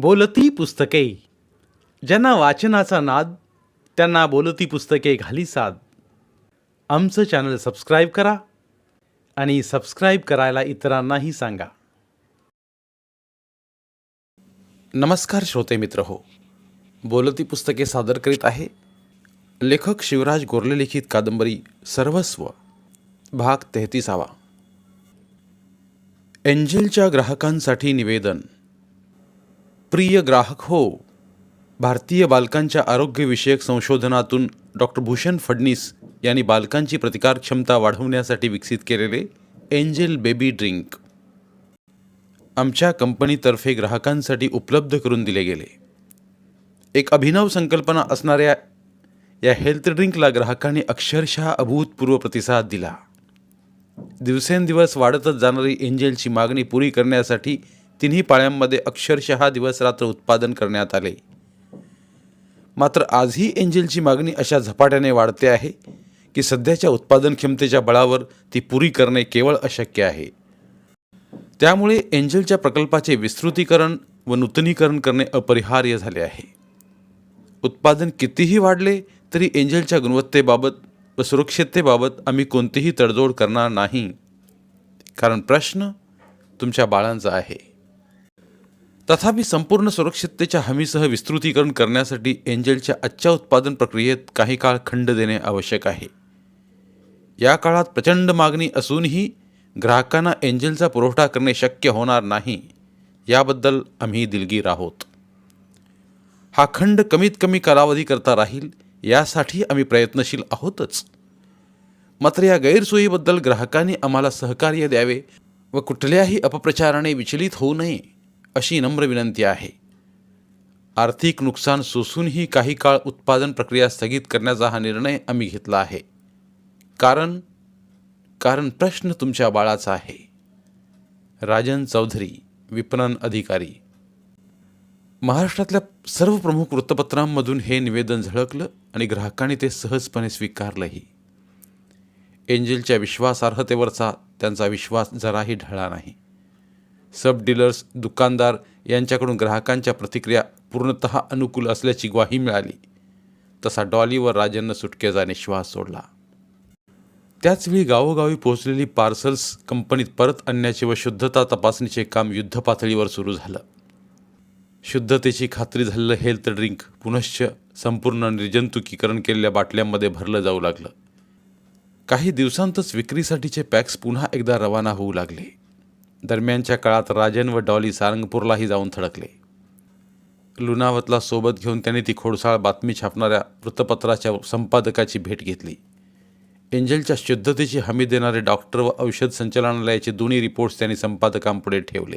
बोलती पुस्तके. ज्यांना वाचनाचा नाद त्यांना बोलती पुस्तके घाली साद. आमचं चॅनल सबस्क्राईब करा आणि सबस्क्राईब करायला इतरांनाही सांगा. नमस्कार श्रोते मित्र हो. बोलती पुस्तके सादर करीत आहे लेखक शिवराज गोरले लिखित कादंबरी सर्वस्व भाग तेहतीसावा. एंजेलच्या ग्राहकांसाठी निवेदन. प्रिय ग्राहक हो भारतीय बालकांच्या आरोग्यविषयक संशोधनातून डॉक्टर भूषण फडणीस यांनी बालकांची प्रतिकार क्षमता वाढवण्यासाठी विकसित केलेले एंजेल बेबी ड्रिंक आमच्या कंपनीतर्फे ग्राहकांसाठी उपलब्ध करून दिले गेले. एक अभिनव संकल्पना असणाऱ्या या हेल्थ ड्रिंकला ग्राहकांनी अक्षरशः अभूतपूर्व प्रतिसाद दिला. दिवसेंदिवस वाढतच जाणारी एंजेलची मागणी पुरी करण्यासाठी तिन्ही पाळ्यांमध्ये अक्षरशः दिवसरात्र उत्पादन करण्यात आले. मात्र आजही एंजेलची मागणी अशा झपाट्याने वाढते आहे की सध्याच्या उत्पादन क्षमतेच्या बळावर ती पुरी करणे केवळ अशक्य आहे. त्यामुळे एंजेलच्या प्रकल्पाचे विस्तृतीकरण व नूतनीकरण करणे अपरिहार्य झाले आहे. उत्पादन कितीही वाढले तरी एंजेलच्या गुणवत्तेबाबत व सुरक्षिततेबाबत आम्ही कोणतीही तडजोड करणार नाही. कारण प्रश्न तुमच्या बाळांचा आहे. तथापि संपूर्ण सुरक्षिततेच्या हमीसह विस्तृतीकरण करण्यासाठी एंजेलच्या आजच्या उत्पादन प्रक्रियेत काही काळ खंड देणे आवश्यक आहे. या काळात प्रचंड मागणी असूनही ग्राहकांना एंजेलचा पुरवठा करणे शक्य होणार नाही याबद्दल आम्ही दिलगीर आहोत. हा खंड कमीत कमी कालावधीकरता राहील यासाठी आम्ही प्रयत्नशील आहोतच. मात्र या गैरसोयीबद्दल ग्राहकांनी आम्हाला सहकार्य द्यावे व कुठल्याही अपप्रचाराने विचलित होऊ नये अशी नम्र विनंती आहे. आर्थिक नुकसान सोसूनही काही काळ उत्पादन प्रक्रिया स्थगित करण्याचा हा निर्णय आम्ही घेतला आहे. कारण कारण प्रश्न तुमच्या बाळाचा आहे. राजन चौधरी विपणन अधिकारी. महाराष्ट्रातल्या सर्व प्रमुख वृत्तपत्रांमधून हे निवेदन झळकलं आणि ग्राहकांनी ते सहजपणे स्वीकारलंही. एंजेलच्या विश्वासार्हतेवरचा त्यांचा विश्वास जराही ढळला नाही. सब डीलर्स दुकानदार यांच्याकडून ग्राहकांच्या प्रतिक्रिया पूर्णतः अनुकूल असल्याची ग्वाही मिळाली. तसा डॉलीवर राजननं सुटकेचा निश्वास सोडला. त्याचवेळी गावोगावी पोहोचलेली पार्सल्स कंपनीत परत आणण्याचे व शुद्धता तपासणीचे काम युद्धपातळीवर सुरू झालं. शुद्धतेची खात्री झालेलं हेल्थ ड्रिंक पुनश्च संपूर्ण निर्जंतुकीकरण केलेल्या बाटल्यांमध्ये भरलं जाऊ लागलं. काही दिवसांतच विक्रीसाठीचे पॅक्स पुन्हा एकदा रवाना होऊ लागले. दरम्यानच्या काळात राजन व डॉली सारंगपूरलाही जाऊन थडकले. लुनावतला सोबत घेऊन त्यांनी ती खोडसाळ बातमी छापणाऱ्या वृत्तपत्राच्या संपादकाची भेट घेतली. एंजलच्या शुद्धतेची हमी देणारे डॉक्टर व औषध संचालनालयाचे दोन्ही रिपोर्ट्स त्यांनी संपादकांपुढे ठेवले.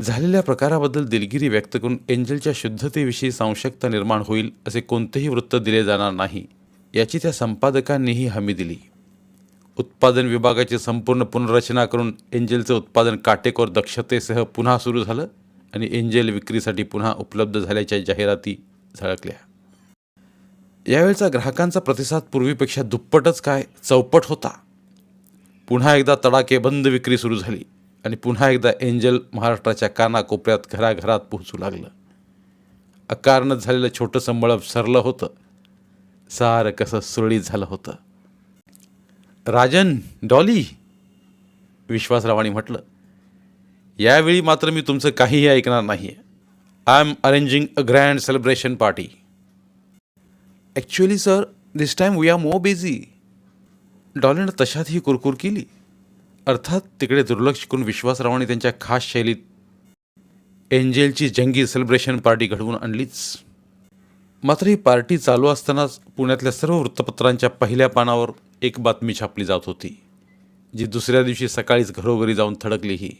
झालेल्या प्रकाराबद्दल दिलगिरी व्यक्त करून एंजलच्या शुद्धतेविषयी सांशकता निर्माण होईल असे कोणतेही वृत्त दिले जाणार नाही याची त्या संपादकांनीही हमी दिली. उत्पादन विभागाची संपूर्ण पुनर्रचना करून एंजेलचं उत्पादन काटेकोर दक्षतेसह पुन्हा सुरू झालं आणि एंजेल विक्रीसाठी पुन्हा उपलब्ध झाल्याच्या जाहिराती झळकल्या. यावेळचा ग्राहकांचा प्रतिसाद पूर्वीपेक्षा दुप्पटच काय? चौपट होता. पुन्हा एकदा तडाकेबंद विक्री सुरू झाली आणि पुन्हा एकदा एंजल महाराष्ट्राच्या कानाकोपऱ्यात घराघरात पोहोचू लागलं. अकारणच झालेलं छोटंसं मळप सरलं होतं. सारं कसं सुरळीत झालं होतं. राजन डॉली विश्वासरावांनी म्हटलं यावेळी मात्र मी तुमचं काहीही ऐकणार नाही आहे I am arranging a grand celebration party actually sir this time we are more busy डॉलीनं तशात ही कुरकुर केली. अर्थात तिकडे दुर्लक्ष करून विश्वासरावांनी त्यांच्या खास शैलीत एंजेलची जंगी सेलिब्रेशन पार्टी घडवून आणलीच. मात्र ही पार्टी चालू असतानाच पुण्यातल्या सर्व वृत्तपत्रांच्या पहिल्या पानावर एक बातमी छापली जात होती जी दुसऱ्या दिवशी सकाळीच घरोघरी जाऊन थडकलीही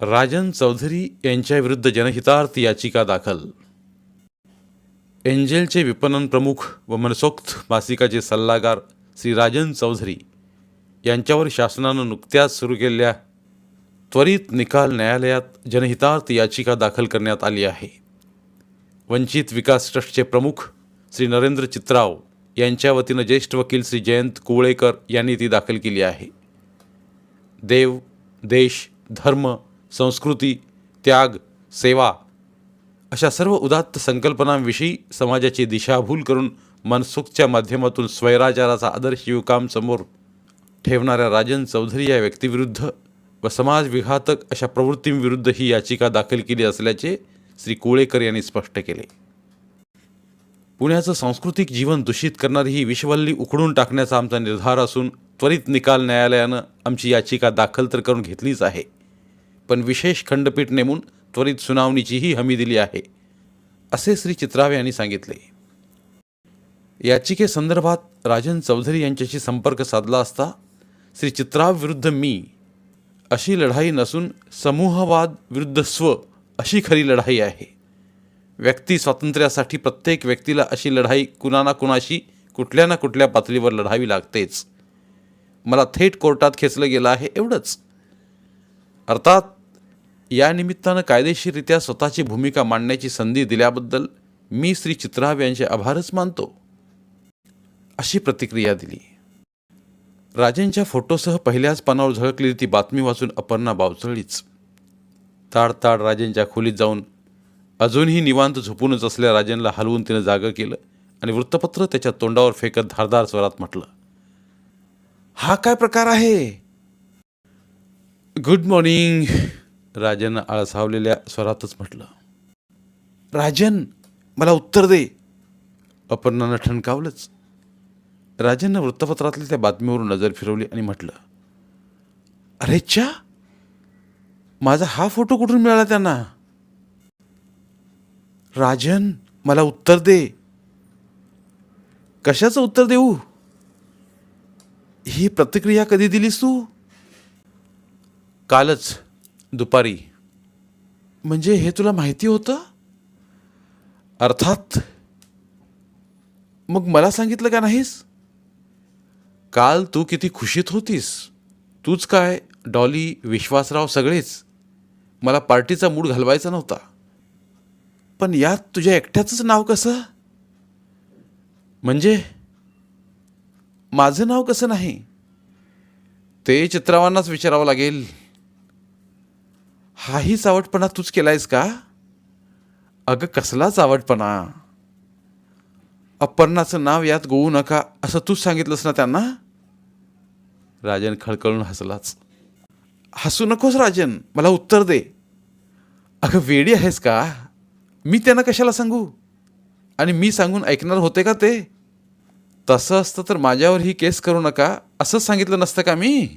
राजन चौधरी यांच्याविरुद्ध जनहितार्थ याचिका दाखल. एंजेलचे विपणन प्रमुख व मनसोक्त मासिकाचे सल्लागार श्री राजन चौधरी यांच्यावर शासनानं नुकत्याच सुरू केलेल्या त्वरित निकाल न्यायालयात जनहितार्थ याचिका दाखल करण्यात आली आहे. वंचित विकास ट्रस्टचे प्रमुख श्री नरेंद्र चित्राव यांच्या वतीनं ज्येष्ठ वकील श्री जयंत कुवळेकर यांनी ती दाखल केली आहे. देव देश धर्म संस्कृती त्याग सेवा अशा सर्व उदात्त संकल्पनांविषयी समाजाची दिशाभूल करून मनसुखच्या माध्यमातून स्वैराचाराचा आदर्श युवकाम समोर ठेवणाऱ्या राजन चौधरी या व्यक्तीविरुद्ध व समाजविघातक अशा प्रवृत्तींविरुद्ध ही याचिका दाखल केली असल्याचे श्री कोळेकर यांनी स्पष्ट केले. पुण्याचं सांस्कृतिक जीवन दूषित करणारी ही विषवल्ली उखडून टाकण्याचा आमचा निर्धार असून त्वरित निकाल न्यायालयानं आमची याचिका दाखल तर करून घेतलीच आहे. पण विशेष खंडपीठ नेमून त्वरित सुनावणीचीही हमी दिली आहे असे श्री चित्रावे यांनी सांगितले. याचिकेसंदर्भात राजन चौधरी यांच्याशी संपर्क साधला असता श्री चित्राव विरुद्ध मी अशी लढाई नसून समूहवाद विरुद्ध स्व अशी खरी लढाई आहे. व्यक्ती स्वातंत्र्यासाठी प्रत्येक व्यक्तीला अशी लढाई कुणा ना कुणाशी कुठल्या ना कुठल्या पातळीवर लढावी लागतेच. मला थेट कोर्टात खेचलं गेलं आहे एवढंच. अर्थात या निमित्तानं कायदेशीररित्या स्वतःची भूमिका मांडण्याची संधी दिल्याबद्दल मी श्री चित्राव यांचे आभारच मानतो. अशी प्रतिक्रिया दिली. राजेंच्या फोटोसह पहिल्याच पानावर झळकलेली ती बातमी वाचून अपर्णा बावचळलीच ताड ताड राजेंच्या खोलीत जाऊन अजूनही निवांत झोपूनच असल्या राजनला हलवून तिनं जागं केलं आणि वृत्तपत्र त्याच्या तोंडावर फेकत धारदार स्वरात म्हटलं हा काय प्रकार आहे? गुड मॉर्निंग राजन आळसावलेल्या स्वरातच म्हटलं. राजन मला उत्तर दे. अपर्णानं ठणकावलंच. राजननं वृत्तपत्रातल्या त्या बातमीवरून नजर फिरवली आणि म्हटलं अरे च्या! माझा हा फोटो कुठून मिळाला त्यांना? राजन मला उत्तर दे. कशाचं उत्तर देऊ? ही प्रतिक्रिया कधी दिलीस तू? कालच दुपारी. म्हणजे हे तुला माहिती होतं? अर्थात? मग मला सांगितलं का नाहीस? काल तू किती खुशीत होतीस. तूच काय डॉली विश्वासराव सगळेच. मला पार्टीचा मूड घालवायचा नव्हता. पण यात तुझ्या एकट्याचंच नाव कसं? म्हणजे माझं नाव कसं नाही? ते चित्रावांनाच विचारावं लागेल. हाही चावटपणा तूच केलायस का? अगं कसला चावटपणा अपर्णाचं नाव यात गोवू नका असं तूच सांगितलंस ना त्यांना? राजन खळखळून हसलाच. हसू नकोस राजन मला उत्तर दे. अगं वेडी आहेस का? मी त्यांना कशाला सांगू? आणि मी सांगून ऐकणार होते का ते? तसं असतं तर माझ्यावर ही केस करू नका. असंच सांगितलं नसतं का मी?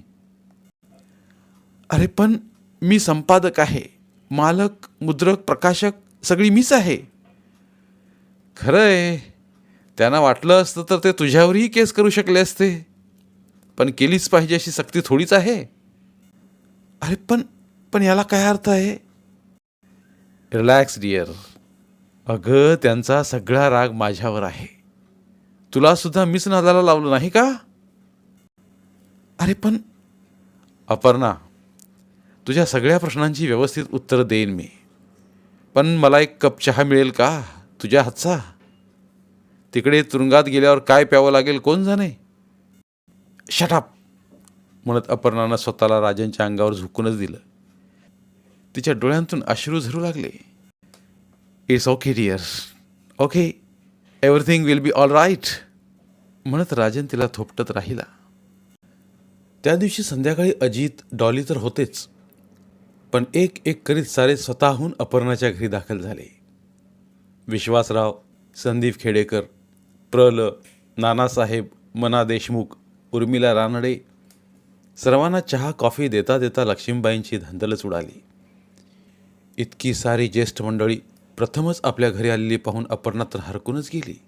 अरे पण मी संपादक आहे. मालक मुद्रक प्रकाशक सगळी मीच आहे. खरं आहे त्यांना वाटलं असतं तर ते तुझ्यावरही केस करू शकले असते. पण केलीच पाहिजे अशी सक्ती थोडीच आहे. अरे पण पण याला काय अर्थ आहे? Relax dear. अगं त्यांचा सगळा राग माझ्यावर आहे. तुला सुद्धा मीच नादाला लावलं नाही का? अरे पण अपर्णा तुझ्या सगळ्या प्रश्नांची व्यवस्थित उत्तरं देईन मी. पण मला एक कप चहा मिळेल का? तुझ्या हातचा? तिकडे तुरुंगात गेल्यावर काय प्यावं लागेल कोण जाणे? शटाप म्हणत अपर्णानं स्वतःला राजांच्या अंगावर झुकूनच दिलं. तिच्या डोळ्यांतून अश्रू झरू लागले. It's okay dear okay everything will be all right म्हणत राजन तिला थोपटत राहिला. त्या दिवशी संध्याकाळी अजित डॉली तर होतेच पण एक एक करीत सारे स्वतःहून अपर्णाच्या घरी दाखल झाले. विश्वासराव संदीप खेडेकर प्रल नानासाहेब मना देशमुख उर्मिला रानडे सर्वांना चहा कॉफी देता देता लक्ष्मीबाईंची धांदलच उडाली. इतकी सारी ज्येष्ठ मंडळी प्रथमच आपल्या घरी आलेली पाहून अपर्णा तर हरकूनच गेली.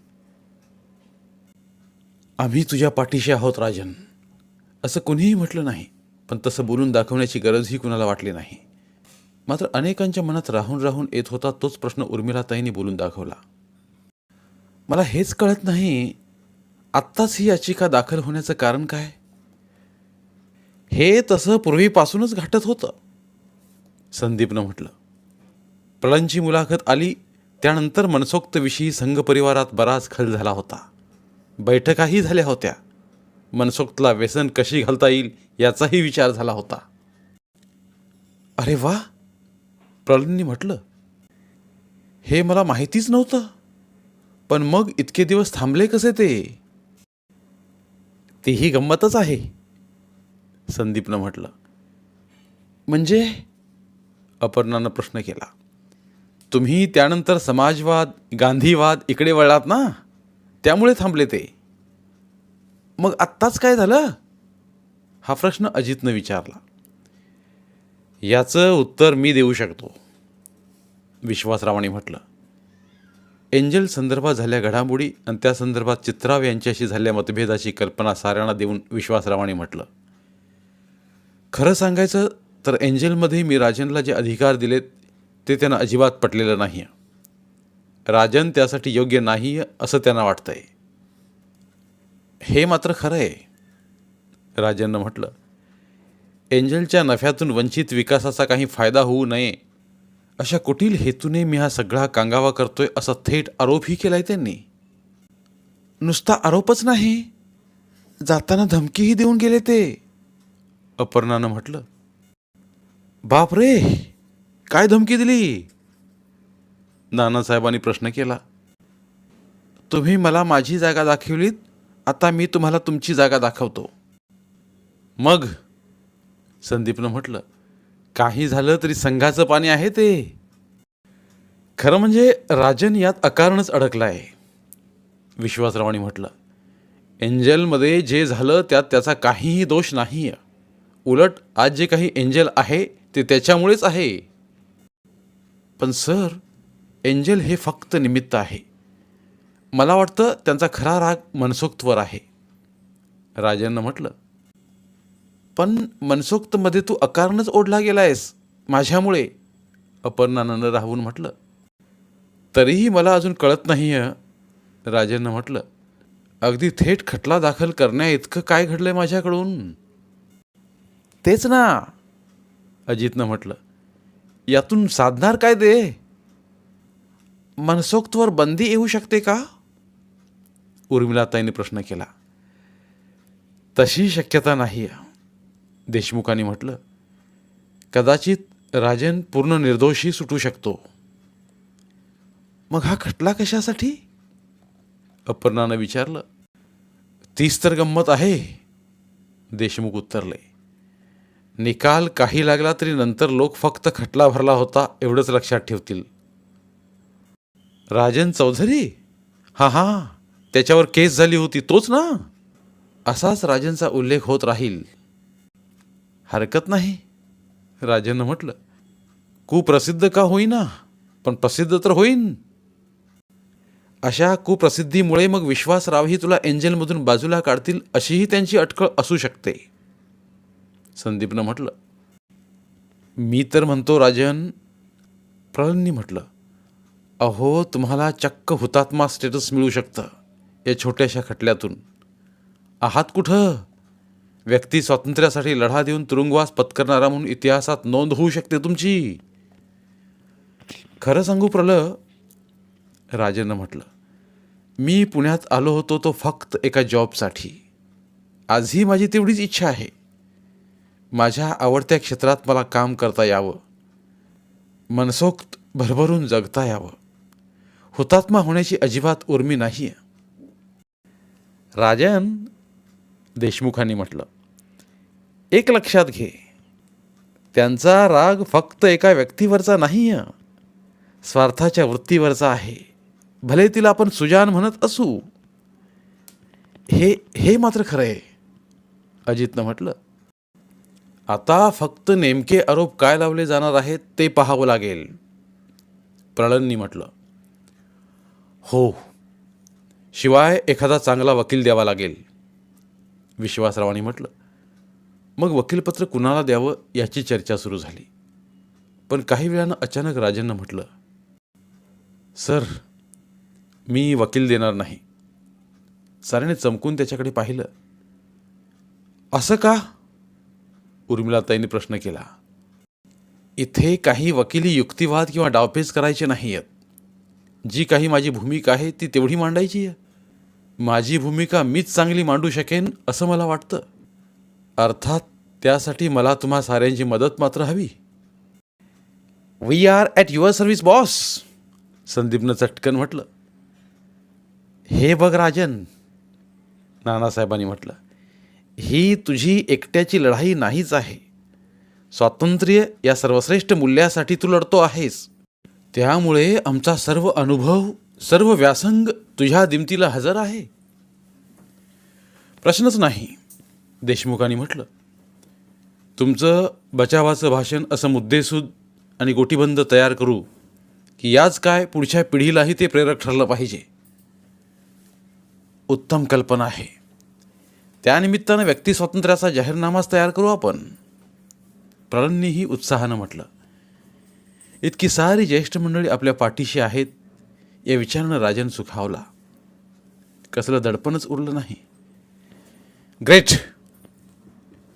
आम्ही तुझ्या पाठीशी आहोत राजन. असं कुणीही म्हटलं नाही पण तसं बोलून दाखवण्याची गरजही कुणाला वाटली नाही. मात्र अनेकांच्या मनात राहून राहून येत होता तोच प्रश्न उर्मिलाताईंनी बोलून दाखवला. मला हेच कळत नाही आत्ताच ही याचिका दाखल होण्याचं कारण काय? हे तसं पूर्वीपासूनच घाटत होतं संदीपनं म्हटलं. प्रळंची मुलाखत आली त्यानंतर मनसोक्तविषयी संघ परिवारात बराच खल झाला होता. बैठकाही झाल्या होत्या. मनसोक्तला व्यसन कशी घालता येईल याचाही विचार झाला होता. अरे वा! प्रळंनी म्हटलं. हे मला माहितीच नव्हतं. पण मग इतके दिवस थांबले कसे ते? तेही गंमतच आहे संदीपनं म्हटलं. म्हणजे? अपर्णानं प्रश्न केला. तुम्ही त्यानंतर समाजवाद गांधीवाद इकडे वळलात ना? त्यामुळे थांबले ते. मग आत्ताच काय झालं? हा प्रश्न अजितनं विचारला. याचं उत्तर मी देऊ शकतो विश्वासरावाने म्हटलं. एंजल संदर्भात झाल्या घडामोडी आणि त्या संदर्भात चित्राव यांच्याशी झाल्या मतभेदाची कल्पना साऱ्यांना देऊन विश्वासरावाने म्हटलं. खरं सांगायचं तर एंजलमध्ये मी राजनला जे अधिकार दिलेत ते त्यांना अजिबात पटलेलं नाही राजन त्यासाठी योग्य नाही असं त्यांना वाटतंय. हे मात्र खरं आहे राजननं म्हटलं. एंजलच्या नफ्यातून वंचित विकासाचा काही फायदा होऊ नये अशा कुटील हेतूने मी हा सगळा कांगावा करतोय असा थेट आरोपही केलाय त्यांनी. नुसता आरोपच नाही जाताना धमकीही देऊन गेले ते अपर्णानं म्हटलं. बाप रे काय धमकी दिली? नानासाहेबांनी प्रश्न केला. तुम्ही मला माझी जागा दाखवलीत आता मी तुम्हाला तुमची जागा दाखवतो. मग संदीपनं म्हटलं काही झालं तरी संघाचं पाणी आहे ते. खरं म्हणजे राजन यात अकारणच अडकला आहे विश्वासरावांनी म्हटलं एंजलमध्ये जे झालं त्यात त्याचा काहीही दोष नाही उलट आज जे काही एंजल आहे ते त्याच्यामुळेच आहे. पण सर एंजल हे फक्त निमित्त आहे. मला वाटतं त्यांचा खरा राग मनसोक्तवर आहे. राजांना म्हटलं पण मनसोक्तमध्ये तू अकारणच ओढला गेला आहेस माझ्यामुळे. अपर्णानंद राहून म्हटलं तरीही मला अजून कळत नाही आहे राजांना म्हटलं अगदी थेट खटला दाखल करण्या इतकं काय घडलंय माझ्याकडून? तेच ना. अजितनं म्हटलं यातून साधणार काय दे? मनसोक्तवर बंदी येऊ शकते का? उर्मिलाताईने प्रश्न केला. तशी शक्यता नाही देशमुखांनी म्हटलं कदाचित राजन पूर्ण निर्दोषही सुटू शकतो. मग हा खटला कशासाठी? अपर्णानं विचारलं तीच तर गंमत आहे. देशमुख उत्तरले निकाल काही लागला तरी नंतर लोक फक्त खटला भरला होता एवढंच लक्षात ठेवतील. राजन चौधरी? हां हां त्याच्यावर केस झाली होती तोच ना? असाच राजनचा उल्लेख होत राहील. हरकत नाही. राजननं म्हटलं कुप्रसिद्ध का होईना? पण प्रसिद्ध तर होईन. अशा कुप्रसिद्धीमुळे मग विश्वासरावही तुला एंजलमधून बाजूला काढतील अशीही त्यांची अटकळ असू शकते. संदीपनं म्हटलं मी तर म्हणतो राजन प्रलंनी म्हटलं अहो तुम्हाला चक्क हुतात्मा स्टेटस मिळू शकतं या छोट्याशा खटल्यातून. आहात कुठं? व्यक्ती स्वातंत्र्यासाठी लढा देऊन तुरुंगवास पत्करणारा म्हणून इतिहासात नोंद होऊ शकते तुमची. खरं सांगू प्रल राजेनं म्हटलं मी पुण्यात आलो होतो तो फक्त एका जॉबसाठी आजही माझी तेवढीच इच्छा आहे. माझ्या आवडत्या क्षेत्रात मला काम करता यावं. मनसोक्त भरभरून जगता यावं. हुतात्मा होण्याची अजिबात उर्मी नाही राजन देशमुखांनी म्हटलं एक लक्षात घे त्यांचा राग फक्त एका व्यक्तीवरचा नाही स्वार्थाच्या वृत्तीवरचा आहे. भले तिला आपण सुजान म्हणत असू. हे हे मात्र खरं आहे अजितनं म्हटलं. आता फक्त नेमके आरोप काय लावले जाणार आहेत ते पाहावं लागेल. प्रळननी म्हटलं हो शिवाय एखादा चांगला वकील द्यावा लागेल. विश्वासरावांनी म्हटलं मग वकीलपत्र कुणाला द्यावं याची चर्चा सुरू झाली. पण काही वेळानं अचानक राजांना म्हटलं सर मी वकील देणार नाही. साऱ्याने चमकून त्याच्याकडे पाहिलं असं का? उर्मिलाताईंनी प्रश्न केला. इथे काही वकिली युक्तिवाद किंवा डावपेच करायचे नाही आहेत जी काही माझी भूमिका आहे ती तेवढी मांडायची आहे. माझी भूमिका मीच चांगली मांडू शकेन असं मला वाटतं. अर्थात त्यासाठी मला तुम्हा साऱ्यांची मदत मात्र हवी. We are at your service boss संदीपनं चटकन म्हटलं. हे बघ राजन नानासाहेबांनी म्हटलं. ही तुझी एकट्याची लढाई नाहीच आहे. स्वातंत्र्य या सर्वश्रेष्ठ मूल्यासाठी तू लढतो आहेस. त्यामुळे आमचा सर्व अनुभव सर्व व्यासंग तुझ्या दिमतीला हजर आहे. प्रश्नच नाही देशमुखांनी म्हटलं. तुमचं बचावाचं भाषण असं मुद्देसूद आणि गोटीबंद तयार करू की याच काय पुढच्या पिढीलाही ते प्रेरक ठरलं पाहिजे. उत्तम कल्पना आहे. त्यानिमित्तानं व्यक्ती स्वातंत्र्याचा जाहीरनामाच तयार करू आपण. प्रलंनीही उत्साहानं म्हटलं इतकी सारी ज्येष्ठ मंडळी आपल्या पाठीशी आहेत या विचारानं राजन सुखावला. कसलं दडपणच उरलं नाही. ग्रेट!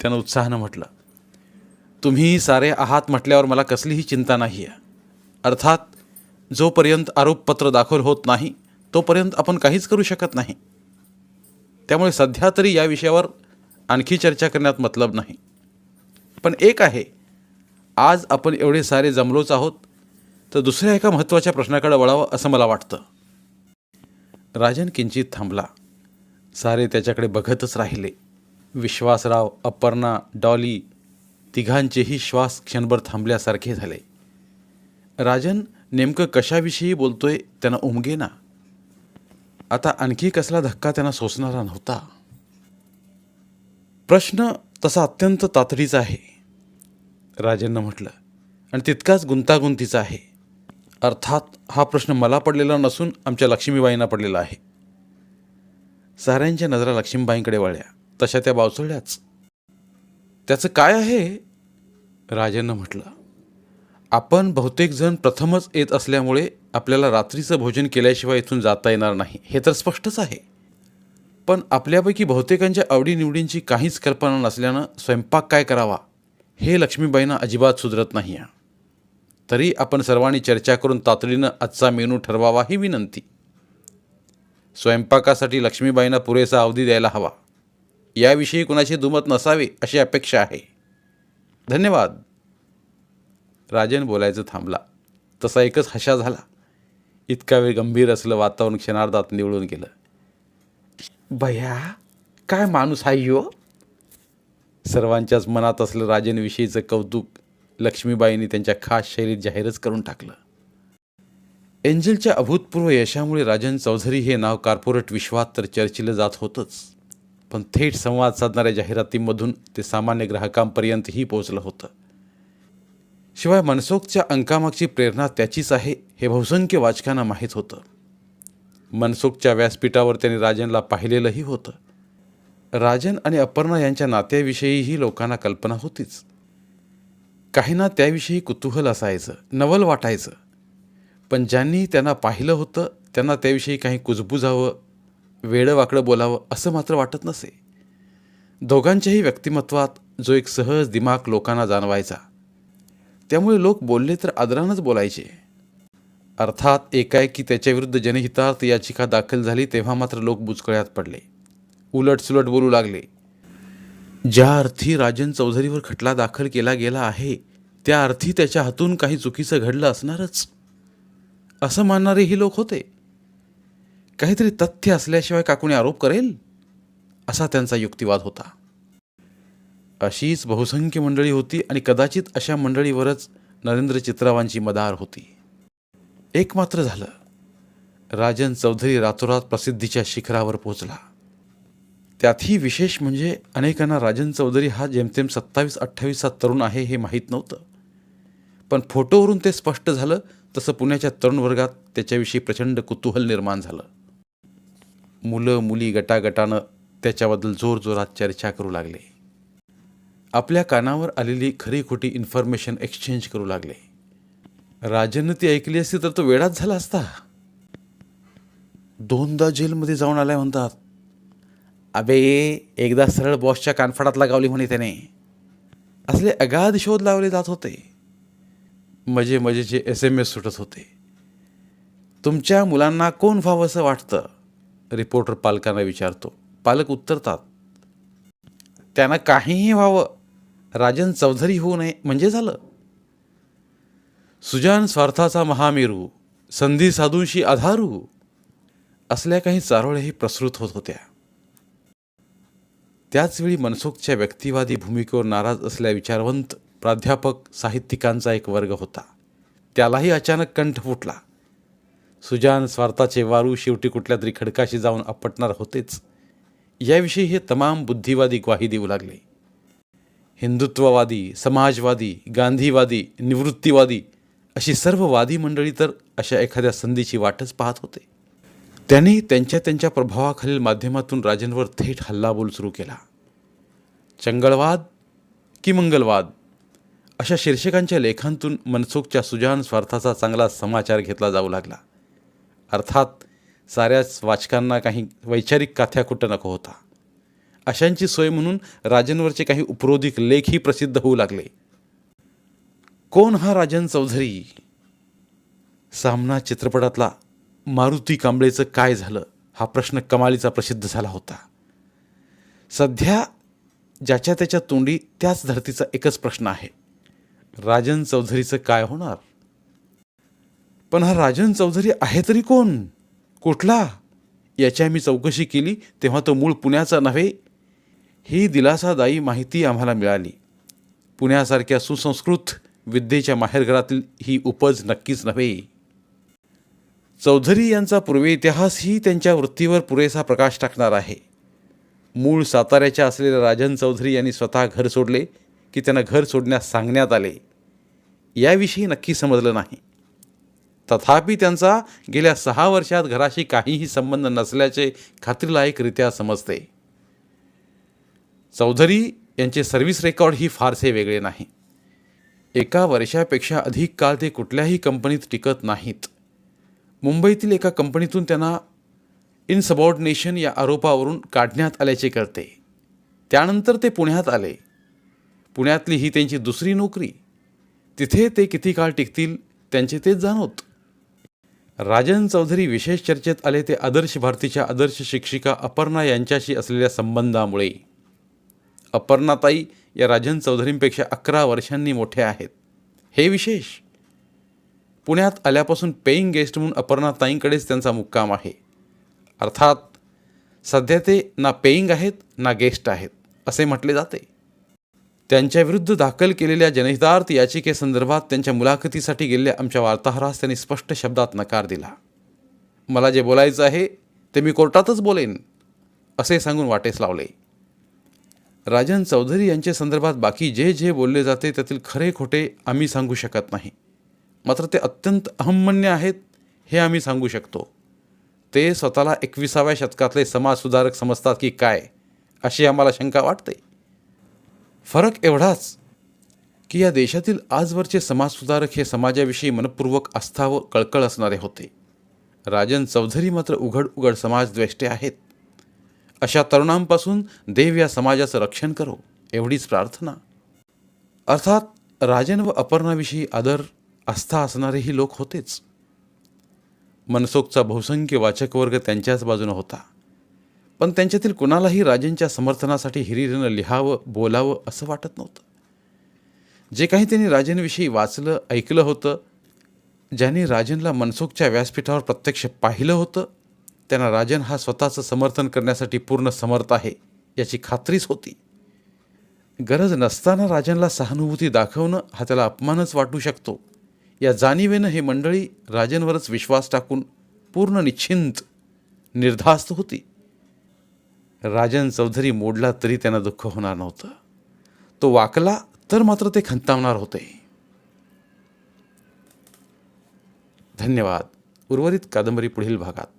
त्यानं उत्साहानं म्हटलं तुम्ही सारे आहात म्हटल्यावर मला कसलीही चिंता नाही आहे अर्थात जोपर्यंत आरोपपत्र दाखल होत नाही तोपर्यंत आपण काहीच करू शकत नाही. त्यामुळे सध्या तरी या विषयावर आणखी चर्चा करण्यात मतलब नाही. पण एक आहे आज आपण एवढे सारे जमलोच आहोत तर दुसऱ्या एका महत्त्वाच्या प्रश्नाकडे वळावं असं मला वाटतं. राजन किंचित थांबला. सारे त्याच्याकडे बघतच राहिले. विश्वासराव अपर्णा डॉली तिघांचेही श्वास क्षणभर थांबल्यासारखे झाले. राजन नेमकं कशाविषयी बोलतोय त्यांना उमगे ना आता आणखी कसला धक्का त्यांना सोसणारा नव्हता. प्रश्न तसा अत्यंत तातडीचा आहे राजेंना म्हटलं. आणि तितकाच गुंतागुंतीचा आहे. अर्थात हा प्रश्न मला पडलेला नसून आमच्या लक्ष्मीबाईंना पडलेला आहे. साऱ्यांच्या नजरा लक्ष्मीबाईंकडे वळल्या. तशा त्या बावचळल्याच त्याचं काय आहे? राजेंनं म्हटलं. आपण बहुतेक जण प्रथमच येत असल्यामुळे आपल्याला रात्रीचं भोजन केल्याशिवाय इथून जाता येणार नाही हे तर स्पष्टच आहे. पण आपल्यापैकी बहुतेकांच्या आवडीनिवडींची काहीच कल्पना नसल्यानं स्वयंपाक काय करावा हे लक्ष्मीबाईंना अजिबात सुधरत नाही आहे तरी आपण सर्वांनी चर्चा करून तातडीनं आजचा मेनू ठरवावा ही विनंती. स्वयंपाकासाठी लक्ष्मीबाईंना पुरेसा अवधी द्यायला हवा. याविषयी कुणाची दुमत नसावी अशी अपेक्षा आहे. धन्यवाद. राजन बोलायचं थांबला. तसा एकच हशा झाला. इतका वेळ गंभीर असलं वातावरण क्षणार्धात निवडून गेलं. भया काय माणूस आहे यो? सर्वांच्याच मनात असलं राजनविषयीचं कौतुक लक्ष्मीबाईंनी त्यांच्या खास शैलीत जाहीरच करून टाकलं. एंजलच्या अभूतपूर्व यशामुळे राजन चौधरी हे नाव कॉर्पोरेट विश्वात तर चर्चिलं जात होतंच. पण थेट संवाद साधणाऱ्या जाहिरातींमधून ते सामान्य ग्राहकांपर्यंतही पोहोचलं होतं. शिवाय मनसोखच्या अंकामागची प्रेरणा त्याचीच आहे हे बहुसंख्य वाचकांना माहीत होतं. मनसोखच्या व्यासपीठावर त्यांनी राजनला पाहिलेलंही होतं. राजन आणि अपर्णा यांच्या नात्याविषयीही लोकांना कल्पना होतीच. काहींना त्याविषयी कुतूहल असायचं नवल वाटायचं. पण ज्यांनी त्यांना पाहिलं होतं त्यांना त्याविषयी काही कुजबुजावं वेडं बोलावं असं मात्र वाटत नसे. दोघांच्याही व्यक्तिमत्वात जो एक सहज दिमाग लोकांना जाणवायचा त्यामुळे लोक बोलले तर आदरानंच बोलायचे. अर्थात एकाएकी त्याच्याविरुद्ध जनहितार्थ याचिका दाखल झाली तेव्हा मात्र लोक बुचकळ्यात पडले. उलटसुलट बोलू लागले. ज्या अर्थी राजन चौधरीवर खटला दाखल केला गेला आहे त्या अर्थी त्याच्या हातून काही चुकीचं घडलं असणारच. असं मानणारेही लोक होते. काहीतरी तथ्य असल्याशिवाय का आरोप करेल? असा त्यांचा युक्तिवाद होता. अशीच बहुसंख्य मंडळी होती आणि कदाचित अशा मंडळीवरच नरेंद्र चित्रावांची मदार होती. एक मात्र झालं. राजन चौधरी रातोरात प्रसिद्धीच्या शिखरावर पोचला त्यातही विशेष म्हणजे अनेकांना राजन चौधरी हा जेमतेम सत्तावीस अठ्ठावीसचा तरुण आहे हे माहीत नव्हतं. पण फोटोवरून ते स्पष्ट झालं तसं पुण्याच्या तरुण वर्गात त्याच्याविषयी प्रचंड कुतूहल निर्माण झालं. मुलं मुली गटागटानं त्याच्याबद्दल जोरजोरात चर्चा करू लागले. आपल्या कानावर आलेली खरी खोटी इन्फॉर्मेशन एक्सचेंज करू लागले. राजननं ती ऐकली असती तर तो वेळाच झाला असता. दोनदा जेलमध्ये जाऊन आलाय म्हणतात. अबे एकदा सरळ बॉसच्या कानफडात लगावली म्हणे त्याने. असले अगाध शोध लावले जात होते. मजे मजेचे एस एम एस सुटत होते. तुमच्या मुलांना कोण व्हावं असं वाटतं? रिपोर्टर पालकांना विचारतो. पालक उत्तरतात. त्यांना काहीही व्हावं. राजन चौधरी होऊ नये म्हणजे झालं. सुजान स्वार्थाचा महामेरू संधी साधूंशी आधारू असल्या काही चारोळ्याही प्रसृत होत होत्या. त्याचवेळी मनसुखच्या व्यक्तिवादी भूमिकेवर नाराज असल्या विचारवंत प्राध्यापक साहित्यिकांचा एक वर्ग होता. त्यालाही अचानक कंठ फुटला. सुजान स्वार्थाचे वारू शेवटी कुठल्या तरी खडकाशी जाऊन आपटणार होतेच. याविषयी हे तमाम बुद्धिवादी ग्वाही देऊ लागले. हिंदुत्ववादी समाजवादी गांधीवादी निवृत्तीवादी अशी सर्व वादी मंडळी तर अशा एखाद्या संधीची वाटच पाहत होते. त्यांनी त्यांच्या त्यांच्या प्रभावाखालील माध्यमातून राजांवर थेट हल्लाबोल सुरू केला. चंगळवाद की मंगलवाद? अशा शीर्षकांच्या लेखांतून मनसुखच्या सुजान स्वार्थाचा चांगला समाचार घेतला जाऊ लागला. अर्थात साऱ्याच वाचकांना काही वैचारिक काथ्याकुट नको होता. अशांची सोय म्हणून राजनवरचे काही उपरोधिक लेखही प्रसिद्ध होऊ लागले. कोण हा राजन चौधरी? सामना चित्रपटातला मारुती कांबळेचं काय झालं? हा प्रश्न कमालीचा प्रसिद्ध झाला होता. सध्या ज्याच्या त्याच्या तोंडी त्याच धर्तीचा एकच प्रश्न आहे. राजन चौधरीचं काय होणार? पण हा राजन चौधरी आहे तरी कोण? कुठला? याची आम्ही चौकशी केली तेव्हा तो मूळ पुण्याचा नव्हे ही दिलासादायी माहिती आम्हाला मिळाली. पुण्यासारख्या सुसंस्कृत विद्येच्या माहेरघरातील ही उपज नक्कीच नव्हे. चौधरी यांचा पूर्वेतिहासही त्यांच्या वृत्तीवर पुरेसा प्रकाश टाकणार आहे. मूळ साताऱ्याच्या असलेल्या राजन चौधरी यांनी स्वतः घर सोडले की त्यांना घर सोडण्यास सांगण्यात आले. याविषयी नक्की समजलं नाही. तथापि त्यांचा गेल्या सहा वर्षात घराशी काहीही संबंध नसल्याचे खात्रीलायकरित्या समजते. चौधरी यांचे सर्व्हिस रेकॉर्ड ही फारसे वेगळे नाही. एका वर्षापेक्षा अधिक काळ ते कुठल्याही कंपनीत टिकत नाहीत. मुंबईतील एका कंपनीतून त्यांना इनसबॉर्डिनेशन या आरोपावरून काढण्यात आल्याचे कळते. त्यानंतर ते पुण्यात आले. पुण्यातली ही त्यांची दुसरी नोकरी. तिथे ते किती काळ टिकतील त्यांचे तेच जाणवत राजन चौधरी विशेष चर्चेत आले ते आदर्श भारतीच्या आदर्श शिक्षिका अपर्णा यांच्याशी असलेल्या संबंधामुळे. अपर्णाताई या राजन चौधरींपेक्षा अकरा वर्षांनी मोठे आहेत. हे विशेष. पुण्यात आल्यापासून पेईंग गेस्ट म्हणून अपर्णाताईंकडेच त्यांचा मुक्काम आहे. अर्थात सध्या ते ना पेईंग आहेत ना गेस्ट आहेत असे म्हटले जाते. त्यांच्याविरुद्ध दाखल केलेल्या जनहितार्थ याचिकेसंदर्भात त्यांच्या मुलाखतीसाठी गेलेल्या आमच्या वार्ताहरास त्यांनी स्पष्ट शब्दात नकार दिला. मला जे बोलायचं आहे ते मी कोर्टातच बोलेन असे सांगून वाटेस लावले. राजन चौधरी यांच्या संदर्भात बाकी जे जे बोलले जाते त्यातील खरे खोटे आम्ही सांगू शकत नाही. मात्र ते अत्यंत अहमन्य आहेत हे आम्ही सांगू शकतो. ते स्वतःला एकविसाव्या शतकातले समाजसुधारक समजतात की काय अशी आम्हाला शंका वाटते. फरक एवढाच की या देशातील आजवरचे समाजसुधारक हे समाजाविषयी मनपूर्वक आस्था व कळकळ असणारे होते. राजन चौधरी मात्र उघड उघड समाजद्वेष्टे आहेत. अशा तरुणांपासून देव या समाजाचं रक्षण करो एवढीच प्रार्थना. अर्थात राजन व अपर्णाविषयी आदर आस्था असणारेही लोक होतेच. मनसोखचा बहुसंख्य वाचक वर्ग त्यांच्याच बाजूनं होता. पण त्यांच्यातील कुणालाही राजेंच्या समर्थनासाठी हिरिरीनं लिहावं बोलावं असं वाटत नव्हतं. जे काही त्यांनी राजेंविषयी वाचलं ऐकलं होतं ज्यांनी राजनला मनसुखच्या व्यासपीठावर प्रत्यक्ष पाहिलं होतं त्यांना राजन हा स्वतःचं समर्थन करण्यासाठी पूर्ण समर्थ आहे याची खात्रीच होती. गरज नसताना राजनला सहानुभूती दाखवणं हा त्याला अपमानच वाटू शकतो. या जाणीवेनं हे मंडळी राजनवरच विश्वास टाकून पूर्ण निश्चिंत निर्धास्त होती. राजन चौधरी मोडला तरी त्यांना दुःख होणार नव्हतं. तो वाकला तर मात्र ते खंतावणार होते. धन्यवाद. उर्वरित कादंबरी पुढील भागात.